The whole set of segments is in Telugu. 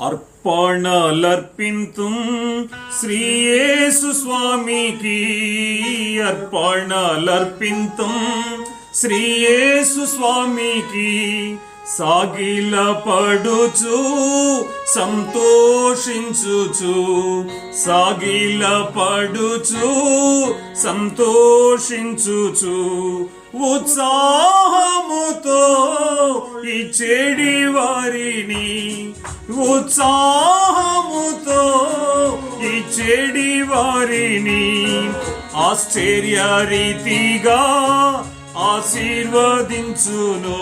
అర్పణలర్పింతుం శ్రీయేసు స్వామికి అర్పణలర్పింతుం శ్రీయేసు స్వామికి సాగిల పడుచు సంతోషించుచు సాగిల పడుచు సంతోషించుచు ఉత్సాహముతో ఈ చెడి వారిని ఉత్సాహముతో ఈ చెడి వారిని ఆశ్చర్య రీతిగా ఆశీర్వదించును.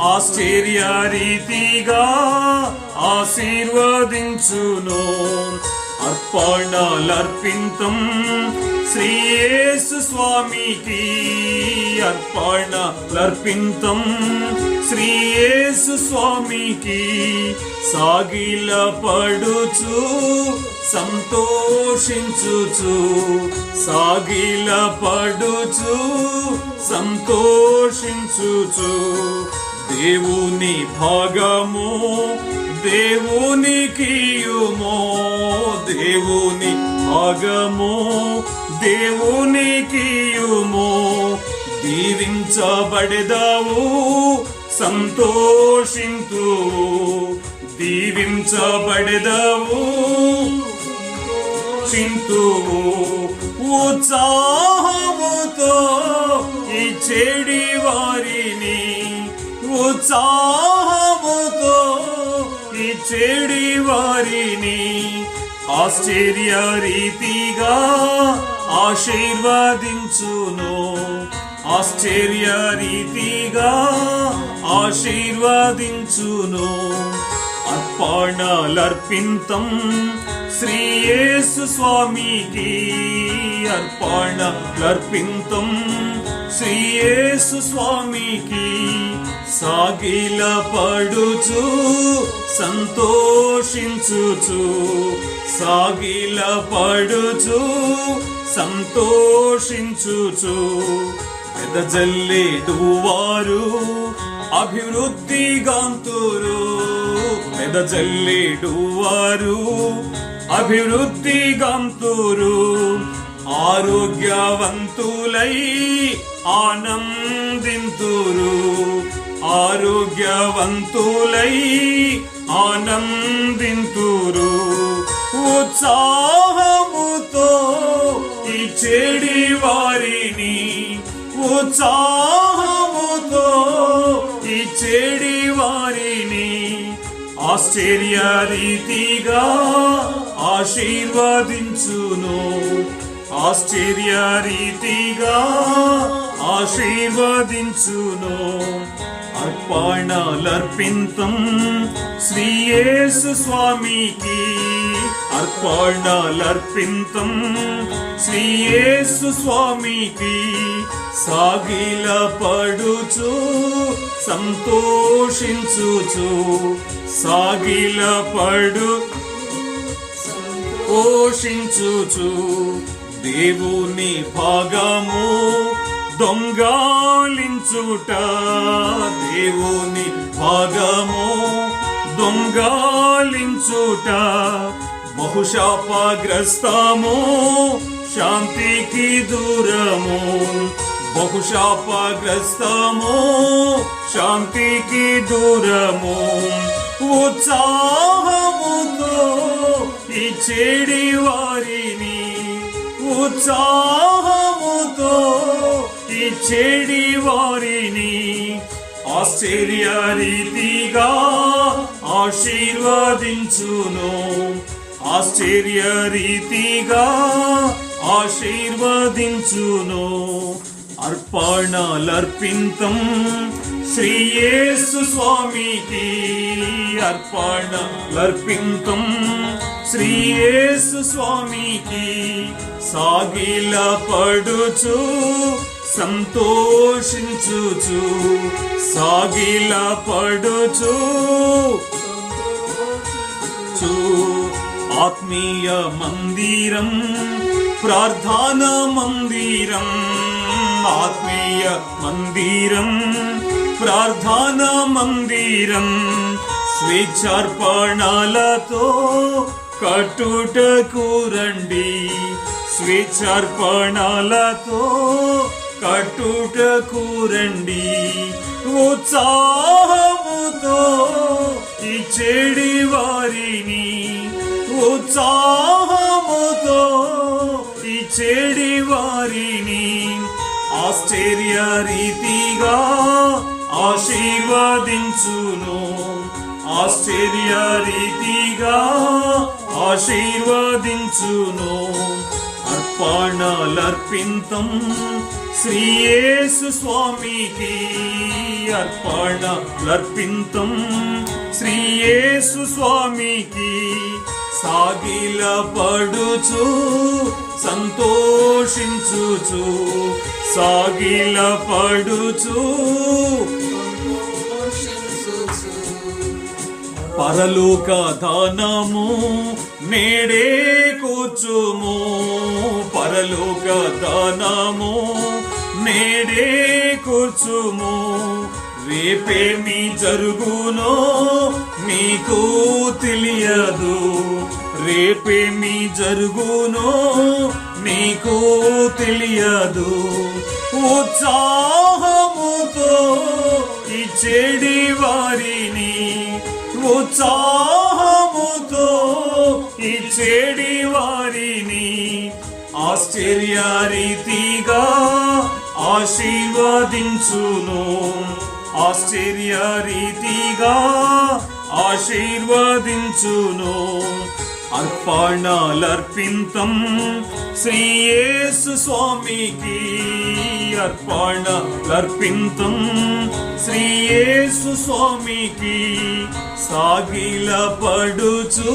ఆశ్చర్య రీతిగా ఆశీర్వదించును. అర్పణలర్పింతం. శ్రీయేసు స్వామికి అర్పణలర్పింతం. శ్రీయేసు స్వామికి సాగిల పడుచు సంతోషించుచు సాగిల పడుచు సంతోషించుచు. దేవుని భాగము దేవునికియుమో దేవుని భాగము దేవునికియుమో దీవించబడదావు సంతోషింతు దీవించబడదావు చింతు ఉత్సాహముతో ఈ చెడి వారిని ఉత్సాహముతో చెడి వారిని ఆశ్చర్య రీతిగా ఆశీర్వదించును. ఆశ్చర్య రీతిగా ఆశీర్వదించును. అర్పణలర్పింతం శ్రీయేసు స్వామికి అర్పణలర్పింతం శ్రీయేసు స్వామికి సాగిల పడుచు సంతోషించుచు సాగిల పడుచు సంతోషించుచు. పెదజల్లేడు వారు అభివృద్ధిగాంతురు. పెదజల్లేడు వారు అభివృద్ధిగాంతురు. ఆరోగ్యవంతులై ఆనందింతురు. ఆరోగ్యవంతులై ఆనందింతురు. ఉత్సాహముతో ఈ చెడి వారిని ఉత్సాహముతో ఈ చెడి వారిని ఆశ్చర్య రీతిగా ఆశీర్వదించును. ఆశ్చర్య రీతిగా ఆశీర్వదించును. అర్పణలర్పింతం శ్రీయేసు స్వామికి. అర్పణలర్పింతం శ్రీయేసు స్వామికి. సాగిల పడుచు సంతోషించుచు సాగిల పడు పోషించుచు దేవుని భాగము దొంగాలించుట. దేవుని భాగము దొంగాలించుట. బహుశాపగ్రస్తము శాంతికి దూరము. బహుశాపగ్రస్తము శాంతికి దూరము. ఉత్సాహముతో ఈ చెడి వారిని ఉత్సాహముతో ఈ చెడి వారిని ఆశ్చర్య రీతిగా ఆశీర్వదించును. ఆశ్చర్య రీతిగా ఆశీర్వదించును. అర్పణలర్పింతం శ్రీయేసు స్వామికి అర్పణలర్పింతం శ్రీయేసు స్వామికి సాగిల పడుచు సంతోషించుచు సాగిల పడుచు చూ ఆత్మీయ మందిరం ప్రార్థన మందిరం ఆత్మీయ మందిరం ప్రార్థన మందిరం స్వేచ్ఛార్పణలతో కట్టుటకు రండి. స్వేచ్ఛార్పణాలతో కట్టుటకు రండి. ఉత్సాహముతో ఈ చెడి వారిని ఉత్సాహముతో ఈ చెడి వారిని ఆశ్చర్య రీతిగా ఆశీర్వదించును. ఆశ్చర్య రీతిగా ఆశీర్వదించును. అర్పణలర్పింతం. శ్రీయేసు స్వామికి అర్పణలర్పింతం. శ్రీయేసు స్వామికి సాగిల పడుచు సంతోషించుచు సాగిల పడుచు పరలోక దానము నేడే కూర్చుము. పరలోక దానము నేడే కూర్చుము. రేపేమి జరుగునో నీకు తెలియదు. రేపేమి జరుగునో నీకు తెలియదు. ఉత్సాహముతో ఈ ఉత్సాహముతో ఈ చెడి వారిని ఆశ్చర్య రీతిగా ఆశీర్వదించును. ఆశ్చర్య రీతిగా ఆశీర్వదించును. అర్పణలర్పింతం శ్రీయేసు స్వామికి. అర్పణలర్పింతం శ్రీయేసు స్వామికి సాగిల పడుచు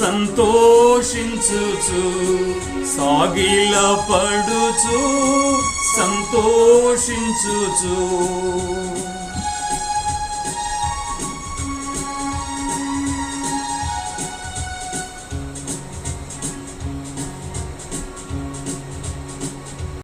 సంతోషించుచు. సాగిల పడుచు సంతోషించుచు.